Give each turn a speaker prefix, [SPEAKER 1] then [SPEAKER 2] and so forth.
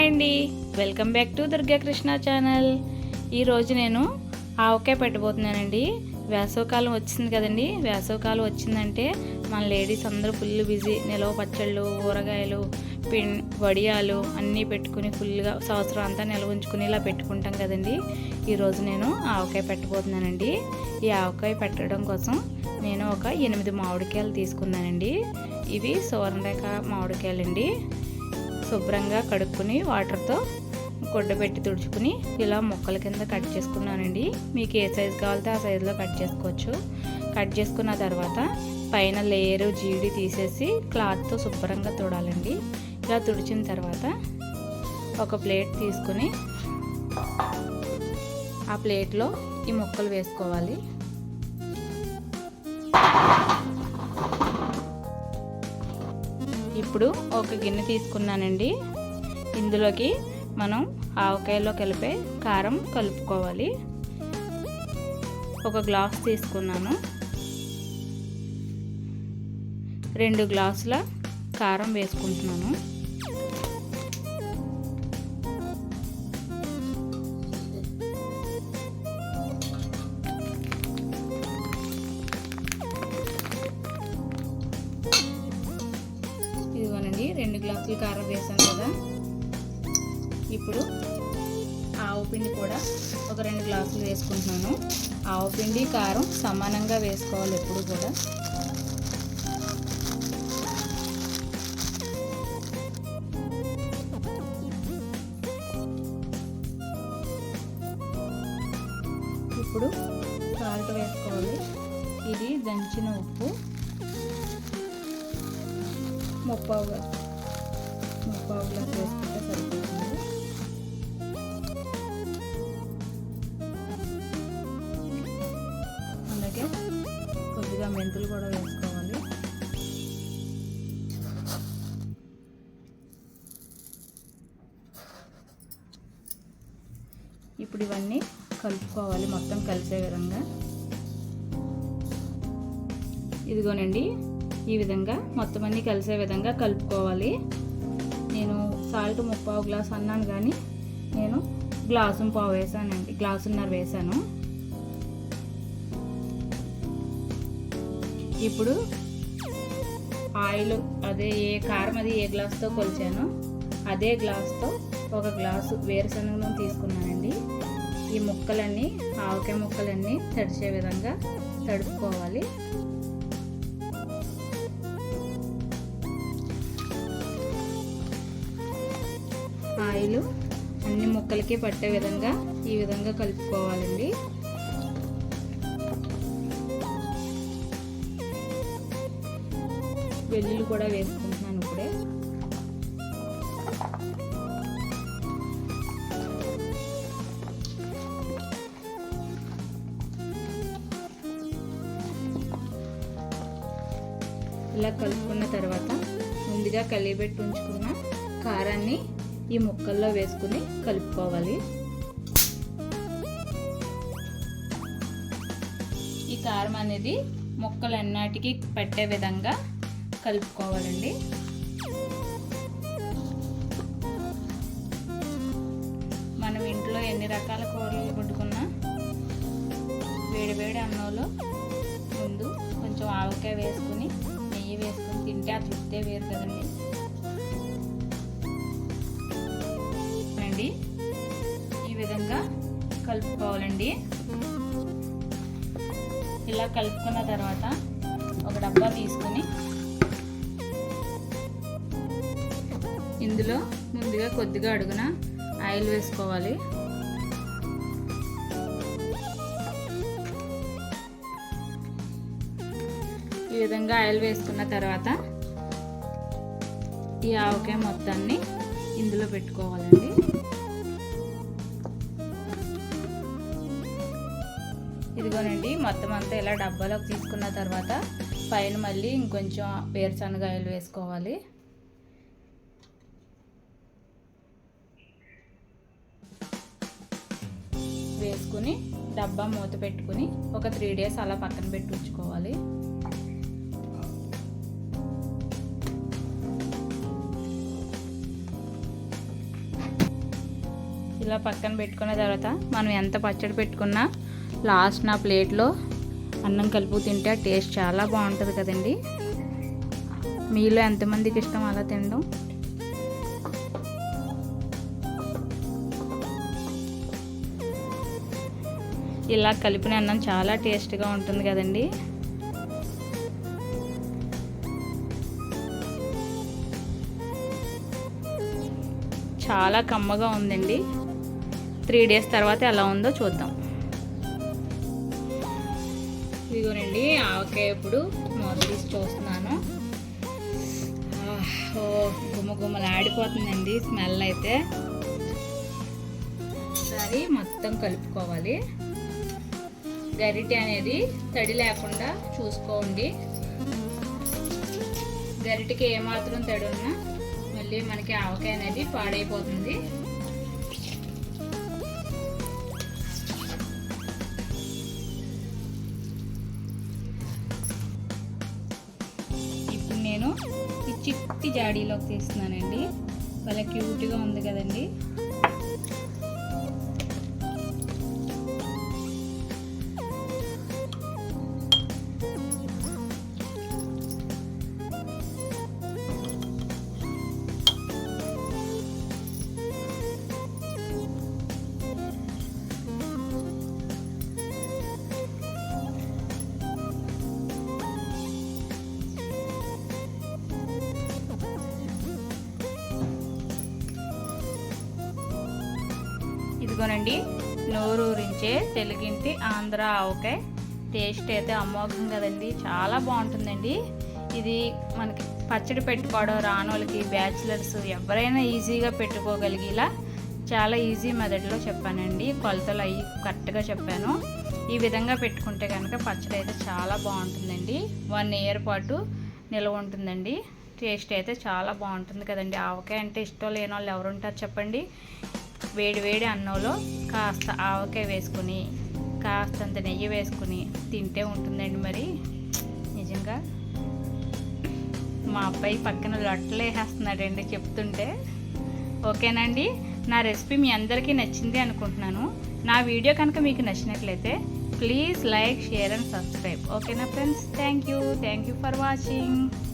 [SPEAKER 1] Hi అండి welcome back to Durgakrishna channel ఈరోజు నేను ఆవకాయ పెట్టబోతున్నానండి. వేసవకాలం వచ్చింది కదండి. వేసవకాలం వచ్చిందంటే మన లేడీస్ అందరూ ఫుల్ బిజీ నిలవ పచ్చళ్ళు ఊరగాయలు పిన్ వడియాలు అన్నీ పెట్టుకుని ఫుల్గా సంవత్సరం అంతా నిల్వ ఉంచుకుని ఇలా పెట్టుకుంటాం కదండి. ఈరోజు నేను ఆవకాయ పెట్టబోతున్నానండి. ఈ ఆవకాయ పెట్టడం కోసం నేను ఒక ఎనిమిది మామిడికాయలు తీసుకున్నానండి. ఇవి సువర్ణరేఖ మామిడికాయలండి. శుభ్రంగా కడుక్కుని వాటర్తో గుడ్డ పెట్టి తుడుచుకుని ఇలా ముక్కల కింద కట్ చేసుకున్నానండి. మీకు ఏ సైజు కావాలితే ఆ సైజులో కట్ చేసుకోవచ్చు. కట్ చేసుకున్న తర్వాత పైన లేయరు జీడి తీసేసి క్లాత్తో శుభ్రంగా తుడాలండి. ఇలా తుడిచిన తర్వాత ఒక ప్లేట్ తీసుకుని ఆ ప్లేట్లో ఈ ముక్కలు వేసుకోవాలి. ఇప్పుడు ఒక గిన్నె తీసుకున్నానండి. ఇందులోకి మనం ఆవకాయలో కలిపే కారం కలుపుకోవాలి. ఒక గ్లాస్ తీసుకున్నాను. రెండు గ్లాసుల కారం వేసుకుంటున్నాను. ఇదిగోనండి గ్లాసులు కారం వేసాను కదా. ఇప్పుడు ఆవు పిండి కూడా ఒక రెండు గ్లాసులు వేసుకుంటున్నాను. ఆవు పిండి కారం సమానంగా వేసుకోవాలి ఎప్పుడు కూడా. ఇప్పుడు సాల్ట్ వేసుకోవాలి. ఇది దంచిన ఉప్పు. ముప్పావు ముప్పావు గ్లాస్ వేసుకుంటే సరిపోతుంది అలాగే కొద్దిగా మెంతులు కూడా వేసుకోవాలి. ఇప్పుడు ఇవన్నీ కలుపుకోవాలి మొత్తం కలిసే విధంగా. ఇదిగోనండి ఈ విధంగా మొత్తం అన్నీ కలిసే విధంగా కలుపుకోవాలి. సాల్ట్ ముప్పావు గ్లాస్ అన్నాను కానీ నేను గ్లాసు పావు వేసానండి గ్లాసున్నర వేసాను. ఇప్పుడు ఆయిల్ అదే ఏ కారం అది ఏ గ్లాస్తో కొలిచానో అదే గ్లాస్తో ఒక గ్లాసు వేరుశనగ నూనె తీసుకున్నానండి. ఈ ముక్కలన్నీ ఆవకాయ ముక్కలన్నీ తడిచే విధంగా తడుపుకోవాలి. ఆయిల్ అన్ని ముక్కలకి పట్టే విధంగా ఈ విధంగా కలుపుకోవాలండి. వెల్లుల్లి కూడా వేసుకుంటున్నాను ఇప్పుడే. ఇలా కలుపుకున్న తర్వాత ముందుగా కలిపెట్టి ఉంచుకున్న కారాన్ని ఈ ముక్కల్లో వేసుకుని కలుపుకోవాలి. ఈ కారం అనేది ముక్కలన్నిటికీ పట్టే విధంగా కలుపుకోవాలండి. మనం ఇంట్లో ఎన్ని రకాల కూరలు వండుకున్నా వేడి వేడి అన్నంలో ముందు కొంచెం ఆవకాయ వేసుకుని నెయ్యి వేసుకుని తింటే ఆ తృప్తే వేరు కదండి. కలుపుకోవాలండి. ఇలా కలుపుకున్న తర్వాత ఒక డబ్బా తీసుకుని ఇందులో ముందుగా కొద్దిగా అడుగున ఆయిల్ వేసుకోవాలి. ఈ విధంగా ఆయిల్ వేసుకున్న తర్వాత ఈ ఆవకాయ మొత్తాన్ని ఇందులో పెట్టుకోవాలండి. ఇదిగోనండి మొత్తం అంతా ఇలా డబ్బాలోకి తీసుకున్న తర్వాత పైన మళ్ళీ ఇంకొంచెం వేరుశనగాయలు వేసుకోవాలి. వేసుకుని డబ్బా మూత పెట్టుకుని ఒక త్రీ డేస్ అలా పక్కన పెట్టి ఉంచుకోవాలి. ఇలా పక్కన పెట్టుకున్న తర్వాత మనం ఎంత పచ్చడి పెట్టుకున్నా లాస్ట్ నా ప్లేట్లో అన్నం కలుపు తింటే టేస్ట్ చాలా బాగుంటుంది కదండి. మీలో ఎంతమందికి ఇష్టం అలా తినడం? ఇలా కలిపిన అన్నం చాలా టేస్ట్గా ఉంటుంది కదండి. చాలా కమ్మగా ఉందండి. త్రీ డేస్ తర్వాత ఎలా ఉందో చూద్దాం. ఇదిగోనండి ఆవకాయ ఇప్పుడు మూత తీసి చూస్తున్నాను ఓ గుమ్మ గుమ్మలు ఆడిపోతుందండి స్మెల్ అయితే. ఒకసారి మొత్తం కలుపుకోవాలి. గరిటె అనేది తడి లేకుండా చూసుకోండి. గరిటెకి ఏమాత్రం తడి ఉన్నా మళ్ళీ మనకి ఆవకాయ అనేది పాడైపోతుంది. నేను ఈ చిట్టి జాడీలోకి తీస్తున్నానండి. చాలా క్యూట్గా ఉంది కదండి. ఇదిగోనండి నోరూరించే తెలుగింటి ఆంధ్ర ఆవకాయ టేస్ట్ అయితే అమోఘం కదండి చాలా బాగుంటుందండి. ఇది మనకి పచ్చడి పెట్టుకోవడం రానోళ్ళకి బ్యాచిలర్స్ ఎవరైనా ఈజీగా పెట్టుకోగలిగేలా చాలా ఈజీ మెథడ్లో చెప్పానండి. కొలతలు అవి కరెక్ట్గా చెప్పాను. ఈ విధంగా పెట్టుకుంటే కనుక పచ్చడి అయితే చాలా బాగుంటుందండి. వన్ ఇయర్ పాటు నిల్వ ఉంటుందండి. టేస్ట్ అయితే చాలా బాగుంటుంది కదండి. ఆవకాయ అంటే ఇష్టం లేని వాళ్ళు ఎవరు ఉంటారు చెప్పండి? వేడి వేడి అన్నంలో కాస్త ఆవకాయ వేసుకుని కాస్తంత నెయ్యి వేసుకుని తింటే ఉంటుందండి మరి. నిజంగా మా అబ్బాయి పక్కన లొట్టలు వేసేస్తున్నాడండి చెప్తుంటే. ఓకేనండి నా రెసిపీ మీ అందరికీ నచ్చింది అనుకుంటున్నాను. నా వీడియో కనుక మీకు నచ్చినట్లయితే please like share and subscribe. ఓకేనా friends? Thank you. Thank you for watching.